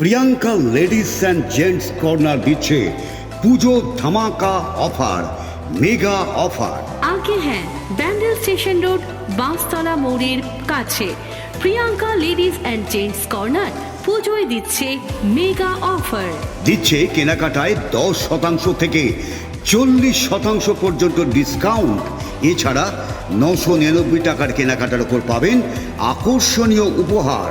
Priyanka ladies and gents corner দিচ্ছে পুজো ধামাকা offer mega offer. আগে হ্যাঁ ব্যান্ডেল স্টেশন রোড বাঁশতলা মোড়ের কাছে। Priyanka ladies and gents corner পুজোয় দিচ্ছে মেগা অফার। দিচ্ছে কেনাকাটায় দশ শতাংশ থেকে চল্লিশ শতাংশ পর্যন্ত ডিসকাউন্ট। এছাড়া নশো নিরানব্বই টাকার কেনাকাটার ওপর পাবেন আকর্ষণীয় উপহার।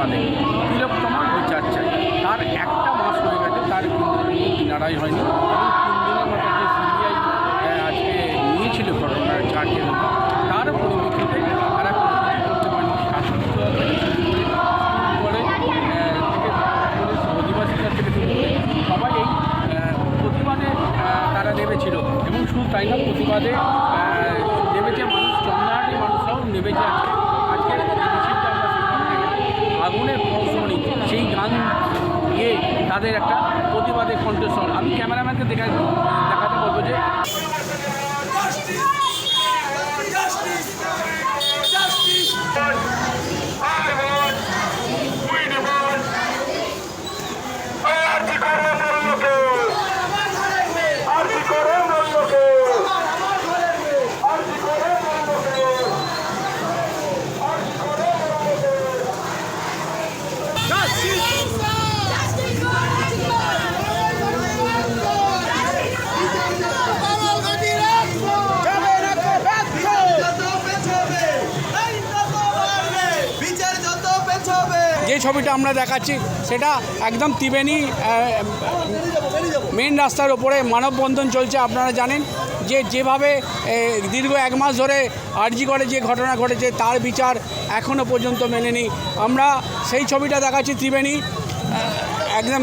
নেমেছে প্রতিবাদে তিলোত্তমার বিচার চাই। তার একটা মাস হয়ে গেছে, তার কিন্তু কোনো কিনারাই হয়নি। তিন দিনের সিবিআই আজকে নিয়েছিল ঘটনার চার্জের তার পরিপ্রেক্ষিতে তারা করতে পারেনি। শাসক করে থেকে সবাই এই প্রতিবাদে তারা নেমেছিল। এবং শুধু তাই না, প্রতিবাদে তাদের একটা প্রতিবাদী কণ্ঠস্বর। আমি ক্যামেরাম্যানকে দেখা দেখাতে বলব যে Justice! যে ছবিটা আমরা দেখাচ্ছি, সেটা একদম ত্রিবেণী মেন রাস্তার ওপরে মানববন্ধন চলছে, আপনারা জানেন যে যেভাবে দীর্ঘ এক মাস ধরে আরজি করে যে ঘটনা ঘটেছে, তার বিচার এখনও পর্যন্ত মেলেনি। আমরা সেই ছবিটা দেখাচ্ছি ত্রিবেণী একদম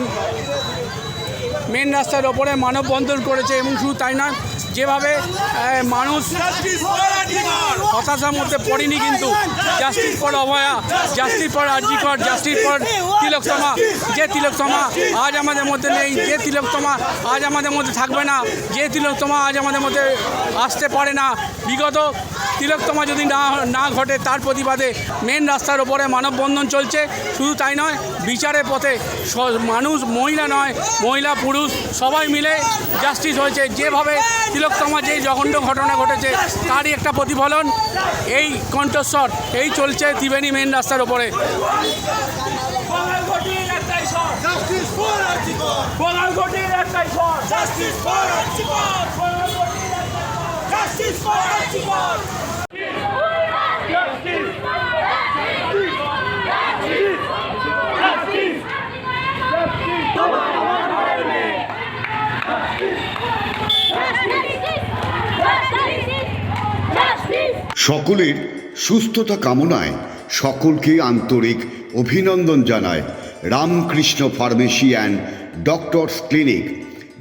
মেন রাস্তার ওপরে মানববন্ধন করেছে, এবং শুধু তাই নয় যেভাবে মানুষ হতাশার মধ্যে পড়েনি কিন্তু। Justice for Abhaya justice for RG Kar justice for Tilottama যে তিলকতমা আজ আমাদের মধ্যে নেই, যে তিলকতমা আজ আমাদের মধ্যে থাকবে না, যে তিলকতমা আজ আমাদের মধ্যে আসতে পারে না। বিগত তিলকতমা যদি না না ঘটে তার প্রতিবাদে মেন রাস্তার ওপরে মানববন্ধন চলছে। শুধু তাই নয় বিচারের পথে মানুষ মহিলা নয় মহিলা পুরুষ সবাই মিলে জাস্টিস হয়েছে। যেভাবে তিলকতমা যে জঘন্য ঘটনা ঘটেছে তারই একটা প্রতিফলন। এই কণ্ঠস্বর এই চলছে ত্রিবেণী মেন রাস্তার ওপরে। Justice for! Justice for! Justice for! সকলের সুস্থতা কামনায় সকলকে আন্তরিক অভিনন্দন জানায় Ramakrishna pharmacy and doctors clinic,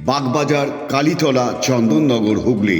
Bagbazar, Kalitala, Chandannagar, Hooghly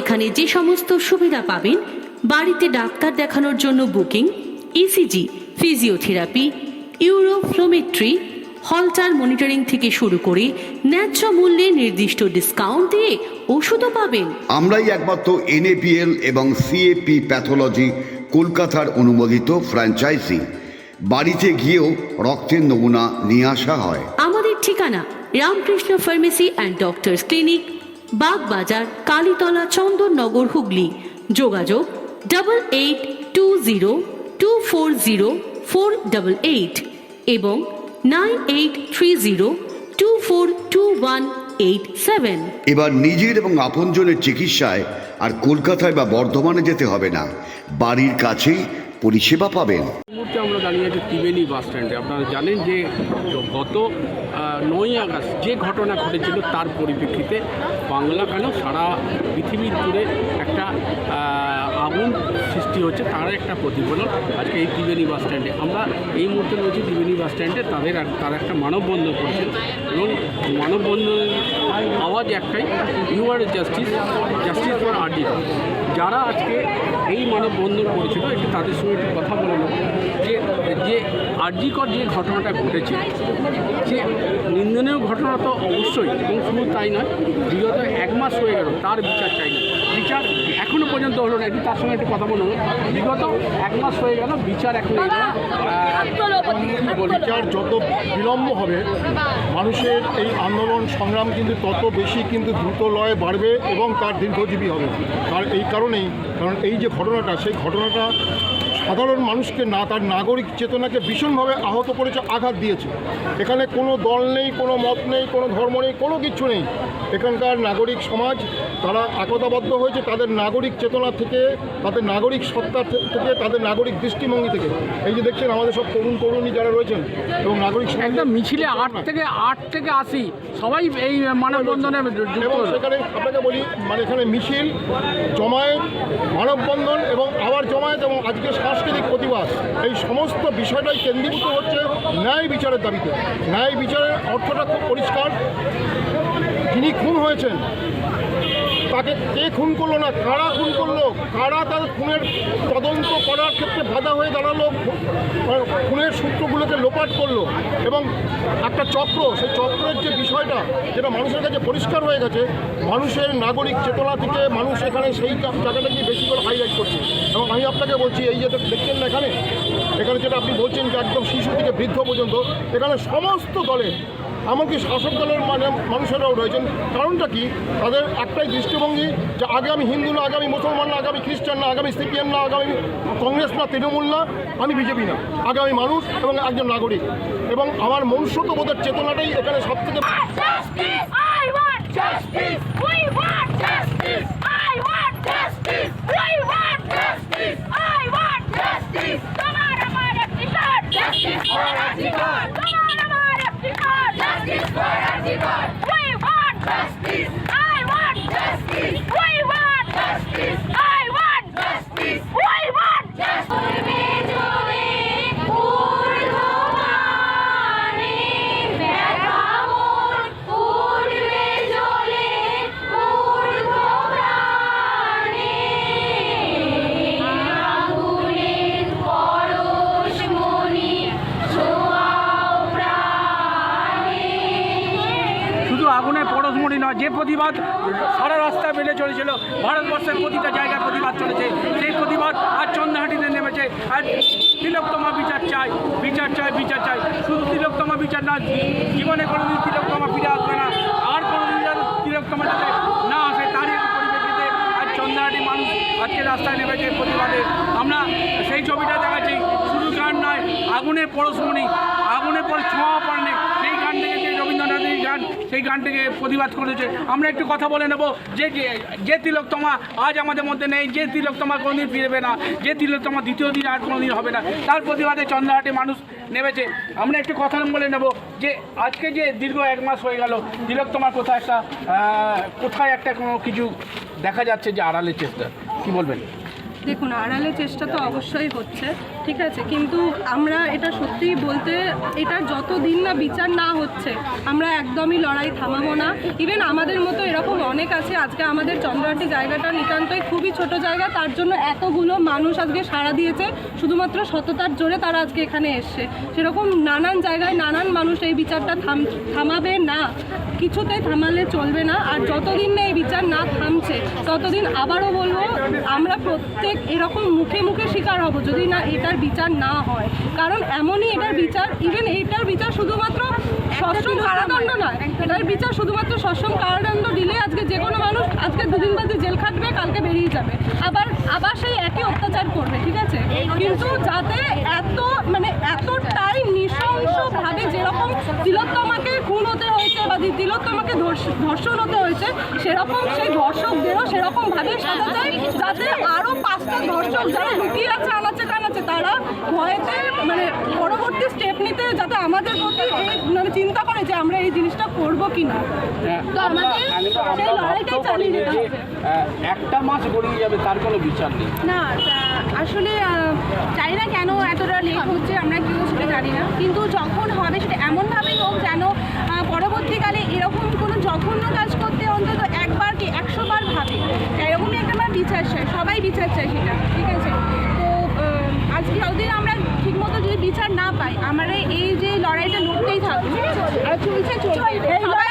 এখানে যে সমস্ত সুবিধা পাবেন বাড়িতে ডাক্তার দেখানোর জন্য booking ECG physiotherapy uroflowmetry holter monitoring থেকে শুরু করে ন্যায্য মূল্যে নির্দিষ্ট ডিসকাউন্ট দিয়ে ওষুধও পাবেন। আমরাই একমাত্র এনএপিএল এবং সিএপি প্যাথোলজি কলকাতার অনুমোদিত ফ্র্যাঞ্চাইজি বাড়িতে গিয়েও রক্তের নমুনা নিয়ে আসা হয়। আমাদের ঠিকানা Ramakrishna pharmacy and doctors clinic Bagbazar, Kalitala, Chandannagar, Hooghly. যোগাযোগ double eight two zero two four zero four double eight এবং nine eight three zero two four two one eight seven এবার নিজের এবং আপনজনের চিকিৎসায় আর কলকাতায় বা বর্ধমানে যেতে হবে না। বাড়ির কাছেই পরিষেবা পাবেন। দাঁড়িয়ে আছি ত্রিবেণী বাস স্ট্যান্ডে। আপনারা জানেন যে গত নয় আগস্ট যে ঘটনা ঘটেছিল তার পরিপ্রেক্ষিতে বাংলা কেন সারা পৃথিবীর জুড়ে একটা আগুন সৃষ্টি হচ্ছে, তার একটা প্রতিফলন আজকে এই ত্রিবেণী বাস স্ট্যান্ডে। আমরা এই মুহূর্তে রয়েছি ত্রিবেণী বাস স্ট্যান্ডে। তাদের তারা একটা মানববন্ধন করেছিল এবং মানববন্ধনের আওয়াজ একটাই you are justice justice for RD যারা আজকে এই মানববন্ধন করেছিল, একটু তাদের সঙ্গে একটু কথা বলে যে যে আরজিকর যে ঘটনাটা ঘটেছে যে নিন্দনীয় ঘটনা তো অবশ্যই, এবং শুধু তাই নয়, বিগত এক মাস হয়ে গেল, তার বিচার চাই না। বিচার এখনও পর্যন্ত হলো না, একটু তার সঙ্গে একটু কথা বলুন বিগত এক মাস হয়ে গেল, বিচার এখন বিচার যত বিলম্ব হবে, মানুষের এই আন্দোলন সংগ্রাম কিন্তু তত বেশি কিন্তু দ্রুত লয়ে বাড়বে এবং তার দীর্ঘজীবী হবে। আর এই কারণেই কারণ এই যে ঘটনাটা সেই ঘটনাটা সাধারণ মানুষকে না তার নাগরিক চেতনাকে ভীষণভাবে আহত করেছে আঘাত দিয়েছে। এখানে কোনো দল নেই কোনো মত নেই কোনো ধর্ম নেই কোনো কিছু নেই। এখানকার নাগরিক সমাজ তারা একতাবদ্ধ হয়েছে তাদের নাগরিক চেতনা থেকে তাদের নাগরিক সত্তা থেকে তাদের নাগরিক দৃষ্টিভঙ্গি থেকে। এই যে দেখছেন আমাদের সব তরুণ তরুণী যারা রয়েছেন এবং নাগরিক একদম মিছিলে আট থেকে আট থেকে আশি সবাই এই মানববন্ধনে এবং সেখানে আপনাকে বলি মানে এখানে মিছিল জমায়েত মানববন্ধন এবং আবার জমায়েত এবং আজকে সাংস্কৃতিক প্রতিবাদ এই সমস্ত বিষয়টাই কেন্দ্রীভূত হচ্ছে ন্যায় বিচারের দাবিতে। ন্যায় বিচারের অর্থটা খুব পরিষ্কার। তিনি খুন হয়েছেন তাকে কে খুন করল না, কারা খুন করল, কারা তার খুনের তদন্ত করার ক্ষেত্রে বাধা হয়ে দাঁড়াল, খুনের সূত্রগুলোকে লোপাট করল এবং একটা চক্র, সেই চক্রের যে বিষয়টা, যেটা মানুষের কাছে পরিষ্কার হয়ে গেছে, মানুষের নাগরিক চেতনা থেকে মানুষ এখানে সেই জায়গাটাকে বেশি করে হাইলাইট করছে। এবং আমি আপনাকে বলছি, এই যে দেখছেন না এখানে? এখানে যেটা আপনি বলছেন যে একদম শিশু থেকে বৃদ্ধ পর্যন্ত, এখানে সমস্ত দলের এমনকি শাসক দলের মানে মানুষেরাও রয়েছেন। কারণটা কি? তাদের একটাই দৃষ্টিভঙ্গি যে আগে আমি হিন্দু না আগামী মুসলমান না, আগে আমি খ্রিস্টান না আগামী সিপিএম না আগামী কংগ্রেস না, তৃণমূল না, আমি বিজেপি না। আগামী মানুষ এবং একজন নাগরিক। এবং আমার মনুষ্যত্ববোধের চেতনাটাই এখানে সব প্রতিবাদ। সারা রাস্তায় বেড়ে চলেছিল। ভারতবর্ষের প্রতিটা জায়গায় প্রতিবাদ চলেছে। সেই প্রতিবাদ আজ চন্দ্রহাটিতে নেমেছে। আর তিলোত্তমা বিচার চাই বিচার চাই বিচার চাই শুধু তিলোত্তমা বিচার না, জীবনে কোনোদিন তিলোত্তমা ফিরে আসবে না। আর কোনোদিন যেন তিলোত্তমা যাতে না আসে, তারই পরিপ্রেক্ষিতে আজ চন্দ্রহাটি মানুষ আজকে রাস্তায় নেমেছে প্রতিবাদে। আমরা সেই ছবিটা দেখাচ্ছি। শুধু গান নয়, আগুনের পরশমণি আগুনের পর ছোঁয়া পড়নে সেই গান থেকে যে রবীন্দ্রনাথের গান সেই গানটিকে প্রতিবাদ করেছে। আমরা একটু কথা বলে নেব, যে যে- তিলোত্তমা আজ আমাদের মধ্যে নেই, যে তিলোত্তমা কোনোদিন ফিরবে না, যে তিলোত্তমা দ্বিতীয় দিন আর কোনোদিন হবে না, তার প্রতিবাদে চন্দ্রহাটে মানুষ নেমেছে। আমরা একটু কথা বলে নেব, যে আজকে যে দীর্ঘ এক মাস হয়ে গেল তিলোত্তমার কোথায় একটা কোথায় একটা কোনো কিছু দেখা যাচ্ছে যে আড়ালের চেষ্টা? কি বলবেন? দেখুন, আড়ালে চেষ্টা তো অবশ্যই হচ্ছে। ঠিক আছে, কিন্তু আমরা এটা সত্যিই বলতে এটা যতদিন না বিচার না হচ্ছে, আমরা একদমই লড়াই থামাবো না। ইভেন আমাদের মতো এরকম অনেক আছে, আজকে আমাদের চন্দ্রহাটি জায়গাটা নিতান্তই খুবই ছোট জায়গা, তার জন্য এতগুলো মানুষ আজকে সাড়া দিয়েছে, শুধুমাত্র সততার জোরে তারা আজকে এখানে এসছে। সেরকম নানান জায়গায় নানান মানুষ এই বিচারটা থাম, থামাবে না। কিছুতেই থামালে চলবে না আর যতদিন না এই বিচার না থামছে ততদিন আবারও বলব আমরা প্রত্যেক এরকম মুখে মুখে শিকার হব যদি না এটার বিচার না হয়। কারণ এমনই এটার বিচার ইভেন এটার বিচার শুধুমাত্র সশ্রম কারাদণ্ড নয় এটার বিচার শুধুমাত্র সশ্রম কারাদণ্ড দিলে আজকে যে কোনো মানুষ আজকে দুদিন বাদে জেল খাটবে কালকে বেরিয়ে যাবে। আবার আবার সেই একই অত্যাচার করবে ঠিক আছে? কিন্তু যাতে এত মানে এতটাই নৃশংসভাবে যেরকম তিলোত্তমাকে খুন হতে হয়েছে বা তিলোত্তমাকে ধর্ষ- ধর্ষণ হতে হয়েছে, সেরকম সেই ধর্ষকদেরও সেরকম ভাবে সাজা যায়, যাতে আরও পাঁচটা ধর্ষক যারা লুকিয়ে আছে তারা ভয়েতে মানে পরবর্তী স্টেপ নিতে যাতে আমাদের প্রতি এই মানে চিন্তা করে যে আমরা এই জিনিসটা করব কি না তো আমাদের সেই লড়াইটাই চালিয়ে যেতে হবে। একটা মাস গড়িয়ে যাবে তার কোনো বিচার নেই। না আসলে জানি না কেন এতটা লেট হচ্ছে আমরা কেউ সেটা জানি না। কিন্তু যখন হবে সেটা এমনভাবেই হোক যেন পরবর্তীকালে এরকম কোনো জঘন্য কাজ করতে অন্তত একবার কি একশো বার ভাবে এরকমই একটা আমার বিচার চাই সবাই বিচার চাই সেটা ঠিক আছে? আজকে যতদিন আমরা ঠিকমতো যদি বিচার না পাই আমরা এই যে লড়াইটা লড়তেই থাকব আর চলছে, চলবে।